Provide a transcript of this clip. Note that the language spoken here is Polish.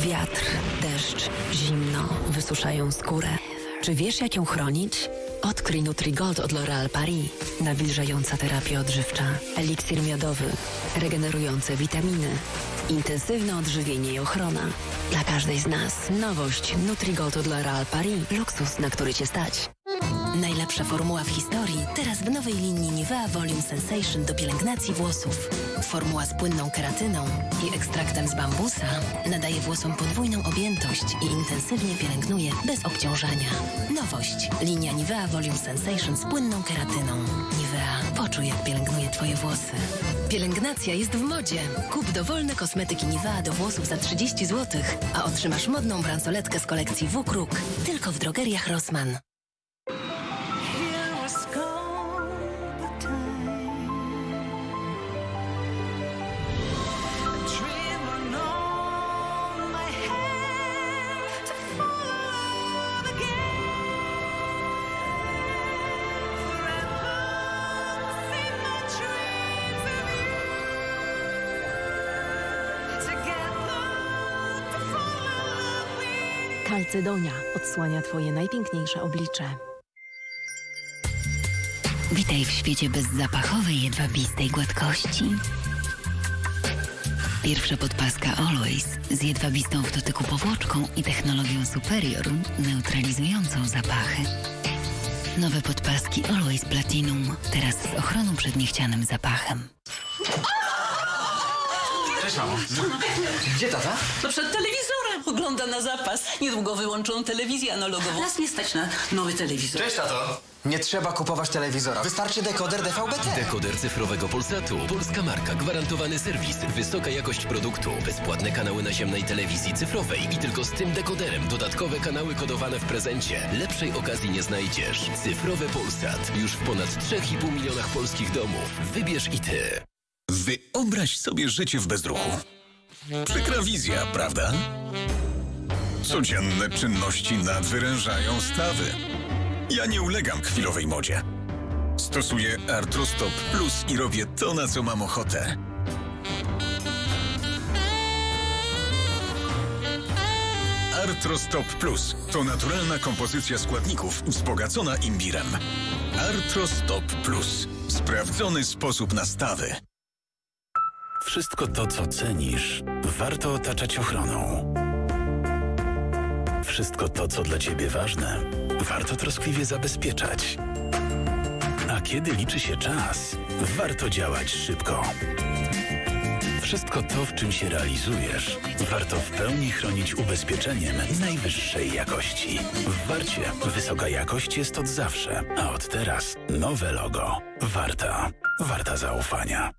Wiatr, deszcz, zimno wysuszają skórę. Czy wiesz, jak ją chronić? Odkryj Nutrigold od L'Oréal Paris. Nawilżająca terapia odżywcza. Eliksir miodowy. Regenerujące witaminy. Intensywne odżywienie i ochrona. Dla każdej z nas nowość Nutrigold od L'Oréal Paris. Luksus, na który Cię stać. Najlepsza formuła w historii, teraz w nowej linii Nivea Volume Sensation do pielęgnacji włosów. Formuła z płynną keratyną i ekstraktem z bambusa nadaje włosom podwójną objętość i intensywnie pielęgnuje bez obciążania. Nowość. Linia Nivea Volume Sensation z płynną keratyną. Nivea. Poczuj, jak pielęgnuje Twoje włosy. Pielęgnacja jest w modzie. Kup dowolne kosmetyki Nivea do włosów za 30 zł, a otrzymasz modną bransoletkę z kolekcji W-Kruk. Tylko w drogeriach Rossmann. Kalcedonia odsłania Twoje najpiękniejsze oblicze. Witaj w świecie bezzapachowej, jedwabistej gładkości. Pierwsza podpaska Always z jedwabistą w dotyku powłoczką i technologią Superior neutralizującą zapachy. Nowe podpaski Always Platinum, teraz z ochroną przed niechcianym zapachem. Cześć, mamo. Gdzie tata? No przed telewizorem ogląda na zapas. Niedługo wyłączą telewizję analogową. Nas nie stać na nowy telewizor. Cześć, tato. Nie trzeba kupować telewizora. Wystarczy dekoder DVB-T. Dekoder cyfrowego Polsatu. Polska marka, gwarantowany serwis, wysoka jakość produktu, bezpłatne kanały naziemnej telewizji cyfrowej i tylko z tym dekoderem dodatkowe kanały kodowane w prezencie. Lepszej okazji nie znajdziesz. Cyfrowy Polsat. Już w ponad 3,5 milionach polskich domów. Wybierz i ty. Wyobraź sobie życie w bezruchu. Przykra wizja, prawda? Codzienne czynności nadwyrężają stawy. Ja nie ulegam chwilowej modzie. Stosuję Artrostop Plus i robię to, na co mam ochotę. Artrostop Plus to naturalna kompozycja składników wzbogacona imbirem. Artrostop Plus. Sprawdzony sposób na stawy. Wszystko to, co cenisz, warto otaczać ochroną. Wszystko to, co dla Ciebie ważne, warto troskliwie zabezpieczać. A kiedy liczy się czas, warto działać szybko. Wszystko to, w czym się realizujesz, warto w pełni chronić ubezpieczeniem najwyższej jakości. W Warcie wysoka jakość jest od zawsze, a od teraz nowe logo. Warta. Warta zaufania.